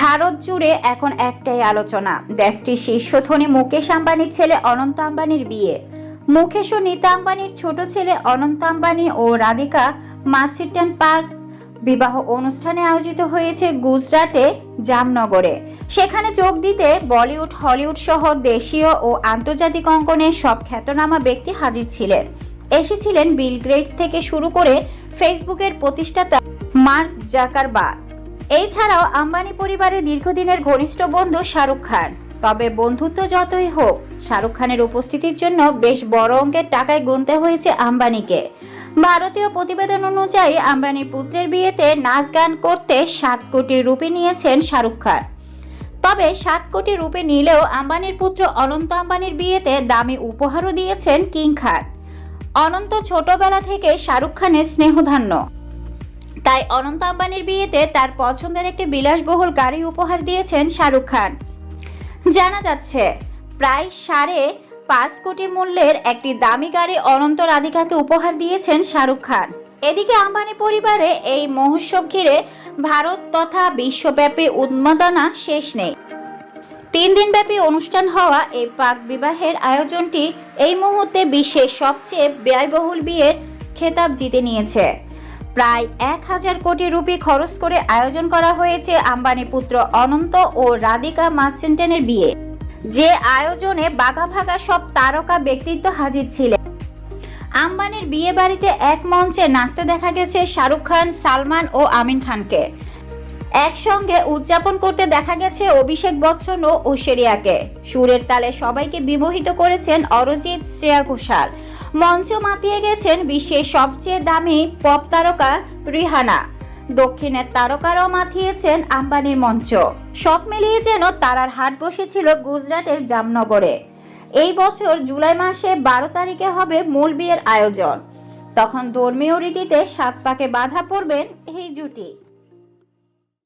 ভারত জুড়ে এখন একটাই আলোচনা, দেশটির শীর্ষ ধনী মুকেশ আম্বানির ছেলে অনন্ত আম্বানির বিয়ে। মুকেশ ও নীতা আম্বানির ছোট ছেলে অনন্ত আম্বানি ও রাধিকা মাচিটন পার্ক বিবাহ অনুষ্ঠানে আয়োজিত হয়েছে গুজরাটে জামনগরে। সেখানে যোগ দিতে বলিউড, হলিউড সহ দেশীয় ও আন্তর্জাতিক অঙ্গনের সব খ্যাতনামা ব্যক্তি হাজির ছিলেন। এসেছিলেন বিল গ্রেট থেকে শুরু করে ফেসবুকের প্রতিষ্ঠাতা মার্ক জাকারবার্গ। এছাড়াও আম্বানি পরিবারের দীর্ঘদিনের ঘনিষ্ঠ বন্ধু শাহরুখ খান। তবে বন্ধুত্ব যতই হোক, শাহরুখ খানের উপস্থিতির জন্য বেশ বড় অঙ্কের টাকায় গুনতে হয়েছে আম্বানিকে। ভারতীয় প্রতিবেদন অনুযায়ী আম্বানির পুত্রের বিয়েতে নাচ গান করতে সাত কোটি রুপি নিয়েছেন শাহরুখ খান। তবে সাত কোটি রুপি নিলেও আম্বানির পুত্র অনন্ত আম্বানির বিয়েতে দামি উপহারও দিয়েছেন কিং খান। অনন্ত ছোটবেলা থেকে শাহরুখ খানের স্নেহধান্য। তাই অনন্ত আম্বানির বিয়েতে তার পছন্দের একটি বিলাসবহুল গাড়ি উপহার দিয়েছেন শাহরুখ খান। জানা যাচ্ছে, প্রায় সাড়ে পাঁচ কোটি মূল্যের একটি দামি গাড়ি অনন্ত রাধিকাকে উপহার দিয়েছেন শাহরুখ খান। এদিকে আম্বানি পরিবারে এই মহোৎসব ঘিরে ভারত তথা বিশ্বব্যাপী উন্মাদনা শেষ নেই। তিন দিনব্যাপী অনুষ্ঠান হওয়া এই পাক বিবাহের আয়োজনটি এই মুহূর্তে বিশ্বের সবচেয়ে ব্যয়বহুল বিয়ের খেতাব জিতে নিয়েছে। প্রায় এক হাজার কোটি রুপি খরচ করে আয়োজন করা হয়েছে আম্বানি পুত্র অনন্ত ও রাধিকা মার্চেন্টেনের বিয়ে। যে আয়োজনে বাঘা ভাগা সব তারকা ব্যক্তিত্ব হাজির ছিলেন। আম্বানির বিয়ে বাড়িতে এক মঞ্চে নাচতে দেখা গেছে শাহরুখ খান, সালমান ও আমিন খানকে। একসঙ্গে উদযাপন করতে দেখা গেছে অভিষেক বচ্চন ও ঐশ্বরিয়াকে। সুরের তালে সবাইকে বিমোহিত করেছেন অরজিৎ শ্রেয়া ঘোষাল। মঞ্চ মাতিয়ে গেছেন বিশ্বের সবচেয়ে দামি পপ তারকা রিহানা। দক্ষিণের তারকারাও মাতিয়েছেন আম্বানির মঞ্চ। সব মিলিয়ে যেন তারার হাট বসেছিল গুজরাটের জামনগরে। এই বছর জুলাই মাসে বারো তারিখে হবে মূল বিয়ের আয়োজন। তখন ধর্মীয় রীতিতে সাত পাকে বাধা পড়বেন এই জুটি।